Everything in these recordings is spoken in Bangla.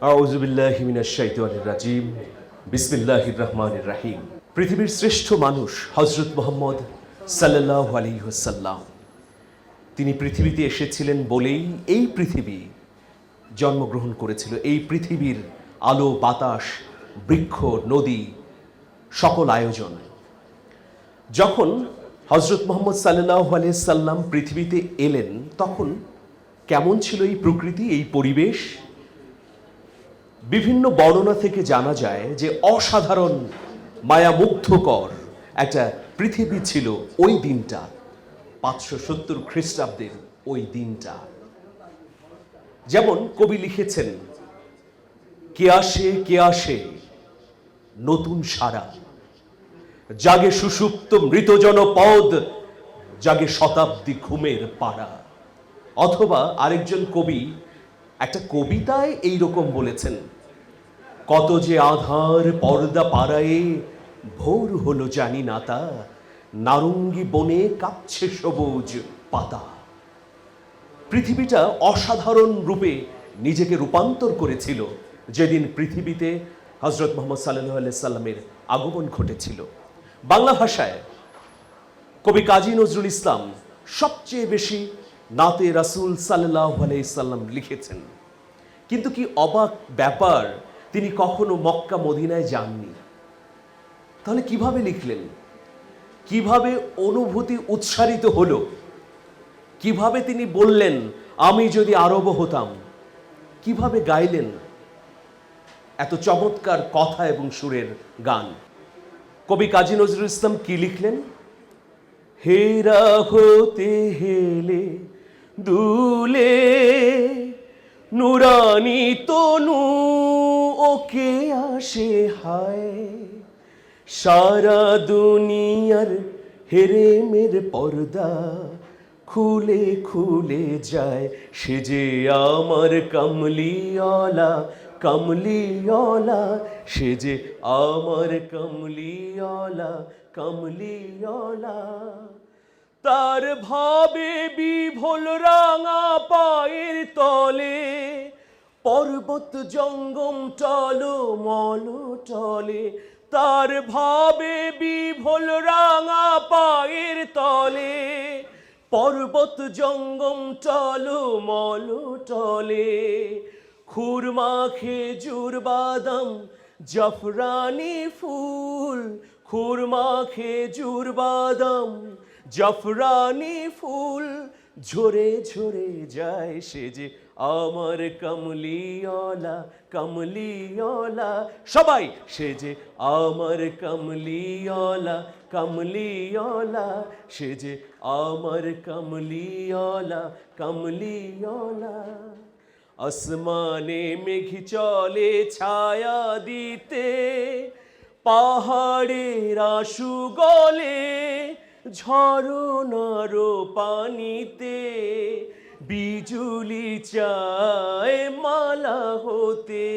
আউজুবিল্লাহি মিনাশ শাইতানির রাজিম। বিসমিল্লাহির রহমানির রাহিম। পৃথিবীর শ্রেষ্ঠ মানুষ হজরত মোহাম্মদ সাল্লাল্লাহু আলাইহি তিনি পৃথিবীতে এসেছিলেন বলেই এই পৃথিবী জন্মগ্রহণ করেছিল। এই পৃথিবীর আলো, বাতাস, বৃক্ষ, নদী, সকল আয়োজন। যখন হজরত মোহাম্মদ সাল্লাহ সাল্লাম পৃথিবীতে এলেন, তখন কেমন ছিল এই প্রকৃতি, এই পরিবেশ? বিভিন্ন বর্ণনা থেকে জানা যায় যে অসাধারণ মায়ামুগ্ধকর একটা পৃথিবী ছিল ওই দিনটা, পাঁচশো সত্তর খ্রিস্টাব্দের ওই দিনটা। যেমন কবি লিখেছেন, কে আসে কে আসে, নতুন সারা। জাগে সুষুপ্ত মৃতজন পদ, জাগে শতাব্দী ঘুমের পাড়া। অথবা আরেকজন কবি, একটা কবিতায় এই রকম বলেছেন কত যে আধার পর্দা পাড়ায়ে, ভোর হলো জানি না তা, নারঙ্গি বনে কাঁপছে সবুজ পাতা। পৃথিবীটা অসাধারণ রূপে নিজেকে রূপান্তর করেছিল, যেদিন পৃথিবীতে হজরত মোহাম্মদ সাল্লাহ সাল্লামের আগমন ঘটেছিল। বাংলা ভাষায় কবি কাজী নজরুল ইসলাম সবচেয়ে বেশি নাতে রাসুল সাল্লাহ সাল্লাম লিখেছেন। কিন্তু কি অবাক ব্যাপার তিনি কখনো মক্কা মদিনায় যাননি। তাহলে কীভাবে লিখলেন? কীভাবে অনুভূতি উৎসারিত হলো? কীভাবে তিনি বললেন, আমি যদি আরব হতাম কীভাবে গাইলেন? এত চমৎকার কথা এবং সুরের গান। কবি কাজী নজরুল ইসলাম কি লিখলেন? হেরা হতে হেলে দুলে নুরানি তনু, ওকে আসে হায়। সারা দুনিয়ার হেরে মের পর্দা খুলে খুলে যায়। সে যে আমার কমলিওয়ালা কমলিওয়ালা। সে যে আমার কমলিওয়ালা কমলিওয়ালা। তার ভাবে বিভোল রাঙা পায়ের তলে, পর্বত জঙ্গম টল মল টলে, তার ভাবে বিভোল রাঙা পায়ের তলে, পর্বত জঙ্গম টল মল টলে, খুরমা, খেজুর, বাদাম, জাফরানি ফুল, খুরমা, খেজুর, বাদাম জাফরানি ফুল ঝরে ঝরে যায় সে যে আমার কমলিওয়ালা কমলিওয়ালা। সবাই সে যে আমার কমলিওয়ালা কমলিওয়ালা। সে যে আমার কমলিওয়ালা কমলিওয়ালা। আসমানে মেঘ চলে ছায়া দিতে, পাহাড়ের আশু গলে ঝরনার পানিতে বিজুলি চায় মালা হতে।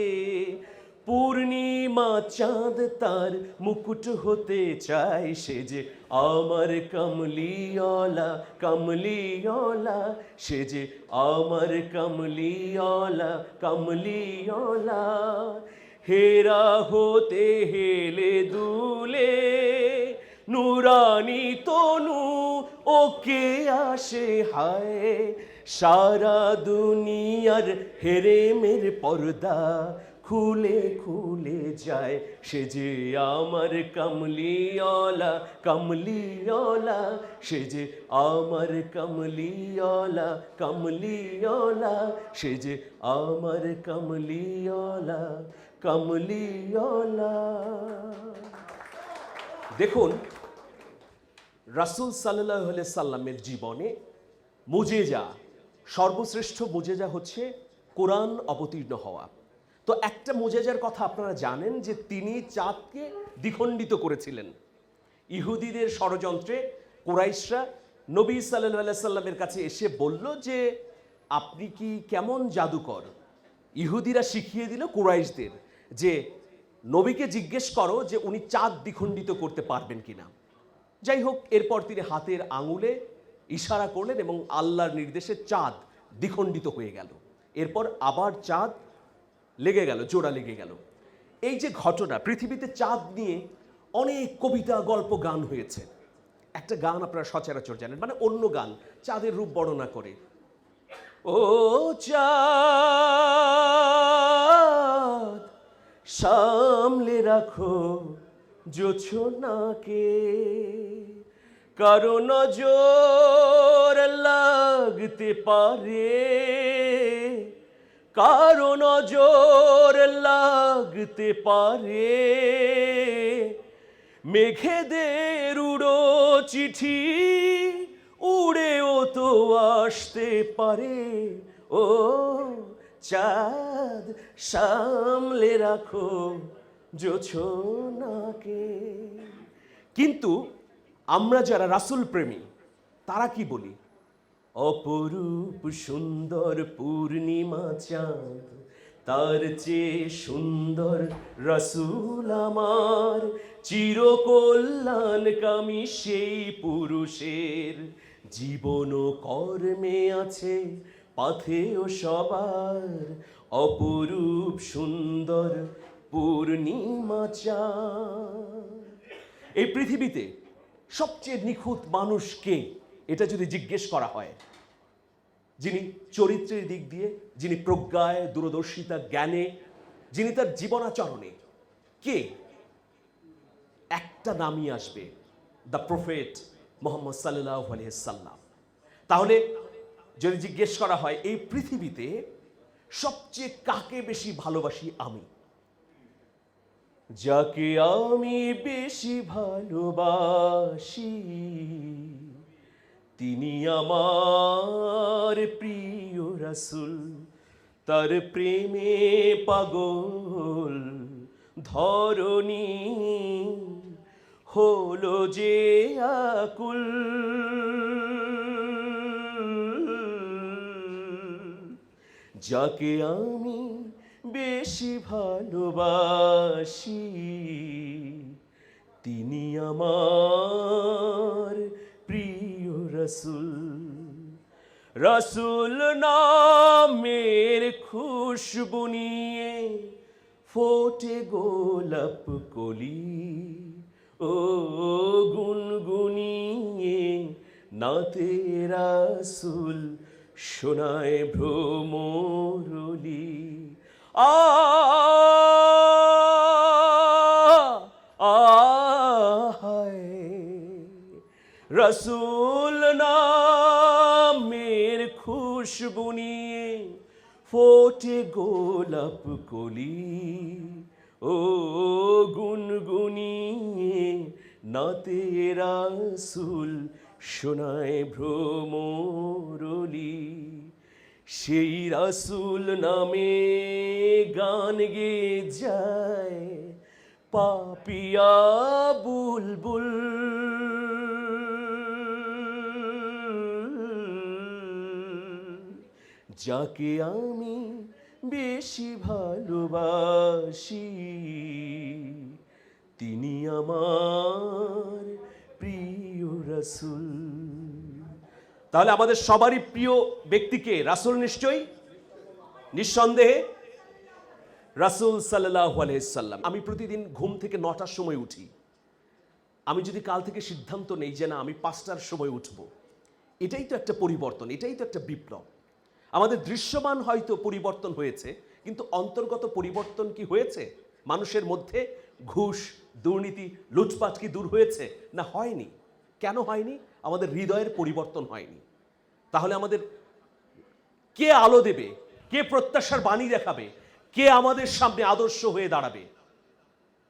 পূর্ণিমা চাঁদ তার মুকুট হতে চায় সে যে আমার কমলিওয়ালা কমলিওয়ালা, সে যে আমার কমলিওয়ালা কমলিওয়ালা। হেরা হতে হেলে দুলে নুরানি তনু, ওকে আসে হায়। সারা দুনিয়ার হেরে মের পর্দা খুলে খুলে যায়। সে যে আমার কমলিওয়ালা কমলিওয়ালা। সে যে আমার কমলিওয়ালা কমলিওয়ালা। সে যে আমার কমলিওয়ালা কমলিওয়ালা। দেখুন রাসুল সাল্লাহ সাল্লামের জীবনে মুজেজা, সর্বশ্রেষ্ঠ মুজেজা হচ্ছে কোরআন অবতীর্ণ হওয়া। তো একটা মুজেজার কথা আপনারা জানেন যে তিনি চাঁদকে দ্বিখণ্ডিত করেছিলেন। ইহুদিদের ষড়যন্ত্রে কুরাইশরা নবী সাল্লাহ সাল্লামের কাছে এসে বলল যে, আপনি কি কেমন জাদুকর? ইহুদিরা শিখিয়ে দিল কুরাইশদের যে, নবীকে জিজ্ঞেস করো যে উনি চাঁদ দ্বিখণ্ডিত করতে পারবেন কিনা। যাই হোক এরপর তিনি হাতের আঙুলে ইশারা করলেন এবং আল্লাহর নির্দেশে চাঁদ দ্বিখণ্ডিত হয়ে গেল। এরপর আবার চাঁদ লেগে গেল, জোড়া লেগে গেল। এই যে ঘটনা, পৃথিবীতে চাঁদ নিয়ে অনেক কবিতা, গল্প, গান হয়েছে। একটা গান আপনারা সচরাচর জানেন মানে অন্য গান, চাঁদের রূপ বর্ণনা করে। ও চাঁদ, সামলে রাখো জোছনাকে কারও নজর লাগতে পারে। কারও নজর লাগতে পারে। মেঘেদের উড়ো চিঠি, উড়েও তো আসতে পারে। ও চাঁদ সামলে রাখো জোছনাকে কিন্তু আমরা যারা রাসুল প্রেমী তারা কি বলি? অপরূপ সুন্দর পূর্ণিমা চাঁদ, তার চেয়ে সুন্দর রসুল আমার। চিরকল্যাণকামী সেই পুরুষের জীবন কর্মে আছে পাথেও সবার। অপরূপ সুন্দর পূর্ণিমা এই পৃথিবীতে সবচেয়ে নিখুঁত মানুষ কে এটা যদি জিজ্ঞেস করা হয়, যিনি চরিত্রের দিক দিয়ে, যিনি প্রজ্ঞায়, দূরদর্শিতা, জ্ঞানে, যিনি তার জীবনাচরণে, কে? একটা নামই আসবে দ্য প্রফেট মোহাম্মদ সাল্লাহ সাল্লাম। তাহলে যদি জিজ্ঞেস করা হয়, এই পৃথিবীতে সবচেয়ে কাকে বেশি ভালোবাসি আমি? যাকে আমি বেশি ভালোবাসি, তিনি আমার প্রিয় রাসুল, তার প্রেমে পাগল, ধরণী, হলো যে আকুল। যাকে আমি বেশি ভালোবাসি। তিনি আমার প্রিয় রসুল। রসুল নামের খুশবু নিয়ে ফোটে গোলাপ কলি। ও গুনগুনিয়ে নাতে রাসুল শোনায় ভ্রমরলি। আ রসুল নামের খুশবু নিয়ে ফোটে গোলাপ কলি। ও গুনগুনিয়ে নাতে রাসুল শোনায় ভ্রমরলি। সেই রাসুল নামে গান গে যায় পাপিয়া বুলবুল। যাকে আমি বেশি ভালোবাসি, তিনি আমার প্রিয় রাসুল। তাহলে আমাদের সবারই প্রিয় ব্যক্তিকে রাসুল নিশ্চয়ই? নিঃসন্দেহে রাসুল সাল্লাহ আলহিসাল্লাম আমি প্রতিদিন ঘুম থেকে নটার সময় উঠি। আমি যদি কাল থেকে সিদ্ধান্ত নেই যে না, আমি পাঁচটার সময় উঠব, এটাই তো একটা পরিবর্তন, এটাই তো একটা বিপ্লব। আমাদের দৃশ্যমান হয়তো পরিবর্তন হয়েছে, কিন্তু অন্তর্গত পরিবর্তন কি হয়েছে? মানুষের মধ্যে ঘুষ, দুর্নীতি, লুটপাট কি দূর হয়েছে? না, হয়নি। কেন হয়নি? আমাদের হৃদয়ের পরিবর্তন হয়নি। তাহলে আমাদের কে আলো দেবে? কে প্রত্যাশার বাণী দেখাবে? কে আমাদের সামনে আদর্শ হয়ে দাঁড়াবে?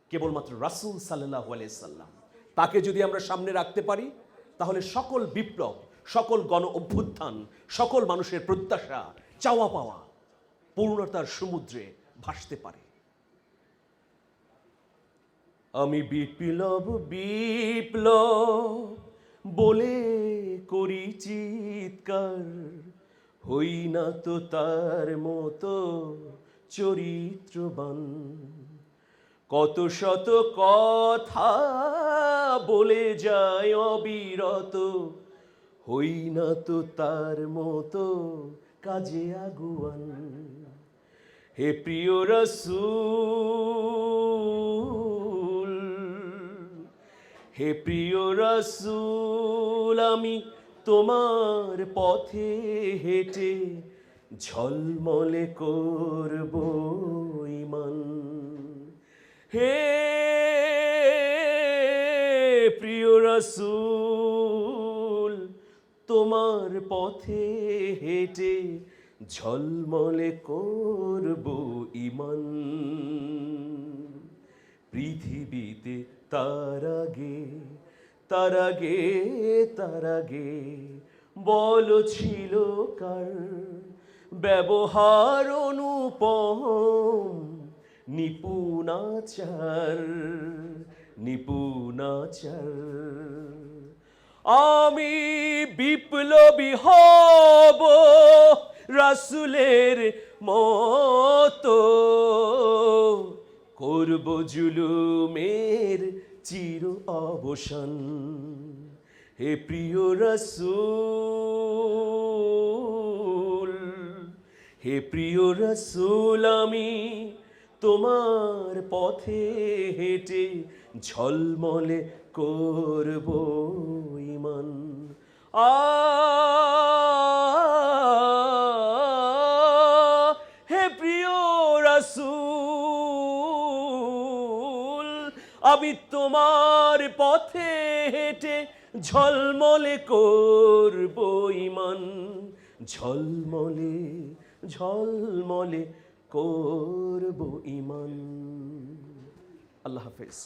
কেবলমাত্র রাসুল সাল্লাহ সাল্লাম। তাকে যদি আমরা সামনে রাখতে পারি, তাহলে সকল বিপ্লব, সকল গণ অভ্যুত্থান, সকল মানুষের প্রত্যাশা, চাওয়া পাওয়া পূর্ণতার সমুদ্রে ভাসতে পারে। আমি বিপ্লব বিপ্লব বলে করি চিৎকার, হই না তো তার মতো চরিত্রবান। কত শত কথা বলে যায় অবিরত, হই না তো তার মতো কাজে আগুয়ান। হে প্রিয় রসুল হে প্রিয় রসুল, আমি তোমার পথে হেঁটে ঝলমলে করব ইমান হে প্রিয় রসুল, তোমার পথে হেঁটে ঝলমলে করব ইমান পৃথিবীতে তার আগে তার আগে তার আগে বল ছিল কার ব্যবহার অনুপম নিপুণাচার নিপুণাচার। আমি বিপ্লবী হব রাসুলের মতো। করব জুলুমের চির অবসান। হে প্রিয় রসুল, হে প্রিয় রসুল, আমি তোমার পথে হেঁটে ঝলমলে করব ইমান আ হে প্রিয় রসুল আমি তোমার পথে হেঁটে ঝলমলে করব ইমান। ঝলমলে ঝলমলে করব ইমান। আল্লাহ হাফেজ।